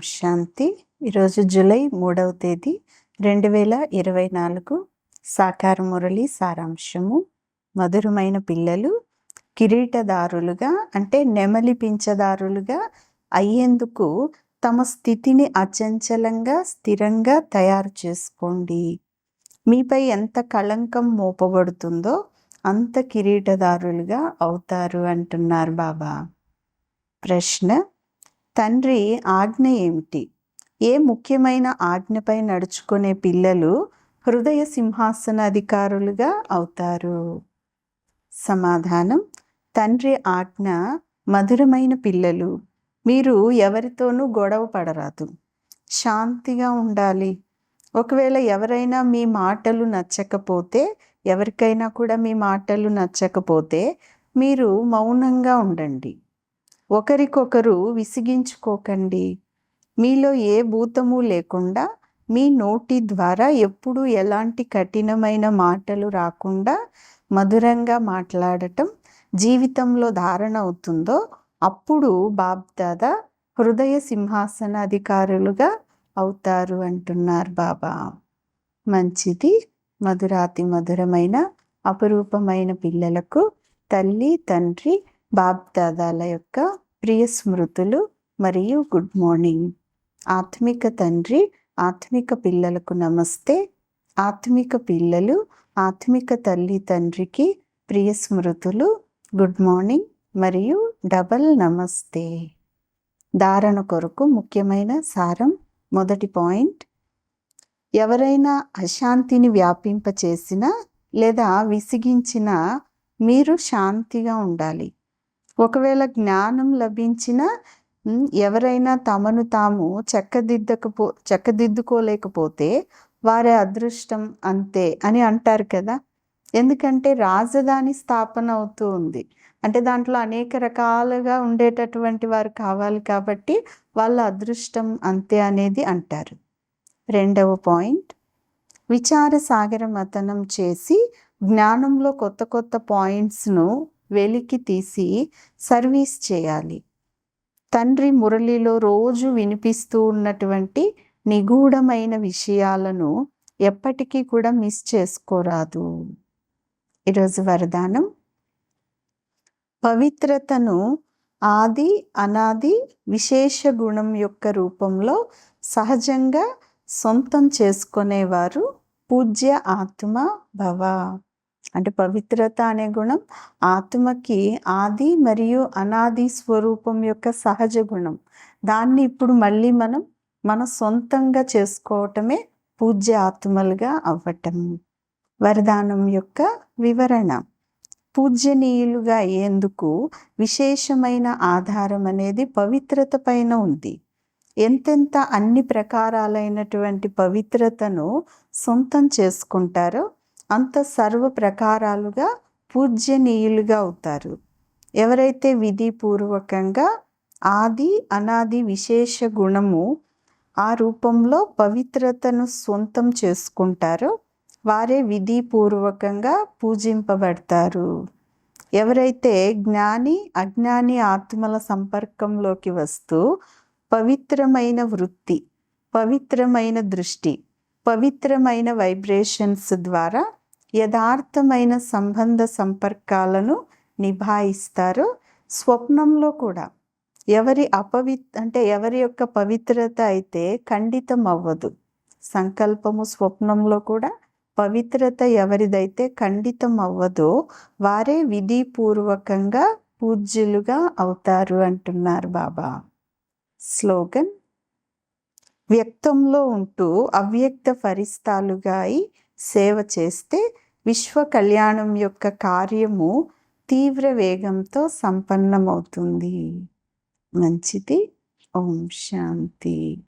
శాంతి. ఈరోజు జూలై మూడవ తేదీ రెండు వేల ఇరవై నాలుగు. సాకార మురళి సారాంశము. మధురమైన పిల్లలు కిరీటదారులుగా అంటే నెమలి పించదారులుగా అయ్యేందుకు తమ స్థితిని అచంచలంగా స్థిరంగా తయారు చేసుకోండి. మీపై ఎంత కళంకం మోపబడుతుందో అంత కిరీటదారులుగా అవుతారు అంటున్నారు బాబా. ప్రశ్న తండ్రి ఆజ్ఞ ఏమిటి? ఏ ముఖ్యమైన ఆజ్ఞపై నడుచుకునే పిల్లలు హృదయ సింహాసన అధికారులుగా అవుతారు? సమాధానం తండ్రి ఆజ్ఞ మధురమైన పిల్లలు. మీరు ఎవరితోనూ గొడవ పడరాదు. శాంతిగా ఉండాలి. ఒకవేళ ఎవరైనా మీ మాటలు నచ్చకపోతే ఎవరికైనా కూడా మీ మాటలు నచ్చకపోతే మీరు మౌనంగా ఉండండి. ఒకరికొకరు విసిగించుకోకండి. మీలో ఏ భూతము లేకుండా మీ నోటి ద్వారా ఎప్పుడు ఎలాంటి కఠినమైన మాటలు రాకుండా మధురంగా మాట్లాడటం జీవితంలో ధారణ అవుతుందో అప్పుడు బాబ్దాదా హృదయ సింహాసన అధికారులుగా అవుతారు అంటున్నారు బాబా. మంచిది మధురాతి మధురమైన అపరూపమైన పిల్లలకు తల్లి తండ్రి బాబ్దాదాల యొక్క ప్రియ స్మృతులు మరియు గుడ్ మార్నింగ్. ఆత్మిక తండ్రి ఆత్మిక పిల్లలకు నమస్తే. ఆత్మిక పిల్లలు ఆత్మిక తల్లి తండ్రికి ప్రియ స్మృతులు గుడ్ మార్నింగ్ మరియు డబల్ నమస్తే. ధారణ కొరకు ముఖ్యమైన సారం మొదటి పాయింట్. ఎవరైనా అశాంతిని వ్యాపింపచేసినా లేదా విసిగించినా మీరు శాంతిగా ఉండాలి. ఒకవేళ జ్ఞానం లభించిన ఎవరైనా తమను తాము చక్కదిద్దకపో చక్కదిద్దుకోలేకపోతే వారి అదృష్టం అంతే అని అంటారు కదా. ఎందుకంటే రాజధాని స్థాపన అవుతూ ఉంది. అంటే దాంట్లో అనేక రకాలుగా ఉండేటటువంటి వారు కావాలి కాబట్టి వాళ్ళ అదృష్టం అంతే అనేది అంటారు. రెండవ పాయింట్. విచార సాగర మతనం చేసి జ్ఞానంలో కొత్త కొత్త పాయింట్స్ను వెలికి తీసి సర్వీస్ చేయాలి. తండ్రి మురళిలో రోజు వినిపిస్తూ ఉన్నటువంటి నిగూఢమైన విషయాలను ఎప్పటికీ కూడా మిస్ చేసుకోరాదు. ఈరోజు వరదానం. పవిత్రతను ఆది అనాది విశేష గుణం యొక్క రూపంలో సహజంగా సొంతం చేసుకునేవారు పూజ్య ఆత్మ భవ. అంటే పవిత్రత అనే గుణం ఆత్మకి ఆది మరియు అనాది స్వరూపం యొక్క సహజ గుణం. దాన్ని ఇప్పుడు మళ్ళీ మనం మన సొంతంగా చేసుకోవటమే పూజ్య ఆత్మలుగా అవ్వటం. వరదానం యొక్క వివరణ. పూజ్యనీయులుగా అయ్యేందుకు విశేషమైన ఆధారం అనేది పవిత్రత పైన ఉంది. ఎంతెంత అన్ని ప్రకారాలైనటువంటి పవిత్రతను సొంతం చేసుకుంటారో అంత సర్వ ప్రకారాలుగా పూజ్యనీయులుగా అవుతారు. ఎవరైతే విధిపూర్వకంగా ఆది అనాది విశేష గుణము ఆ రూపంలో పవిత్రతను సొంతం చేసుకుంటారో వారే విధిపూర్వకంగా పూజింపబడతారు. ఎవరైతే జ్ఞాని అజ్ఞాని ఆత్మల సంపర్కంలోకి వస్తూ పవిత్రమైన వృత్తి పవిత్రమైన దృష్టి పవిత్రమైన వైబ్రేషన్స్ ద్వారా యథార్థమైన సంబంధ సంపర్కాలను నిభాయిస్తారు. స్వప్నంలో కూడా ఎవరి అపవిత్ అంటే ఎవరి యొక్క పవిత్రత అయితే ఖండితం అవ్వదు సంకల్పము స్వప్నంలో కూడా పవిత్రత ఎవరిదైతే ఖండితం అవ్వదో వారే విధిపూర్వకంగా పూజ్యులుగా అవుతారు అంటున్నారు బాబా. స్లోగన్ వ్యక్తంలో ఉంటూ అవ్యక్త ఫరిస్తాలుగా అయి సేవ చేస్తే విశ్వ కళ్యాణం యొక్క కార్యము తీవ్ర వేగంతో సంపన్నమవుతుంది. మంచిది. ఓం శాంతి.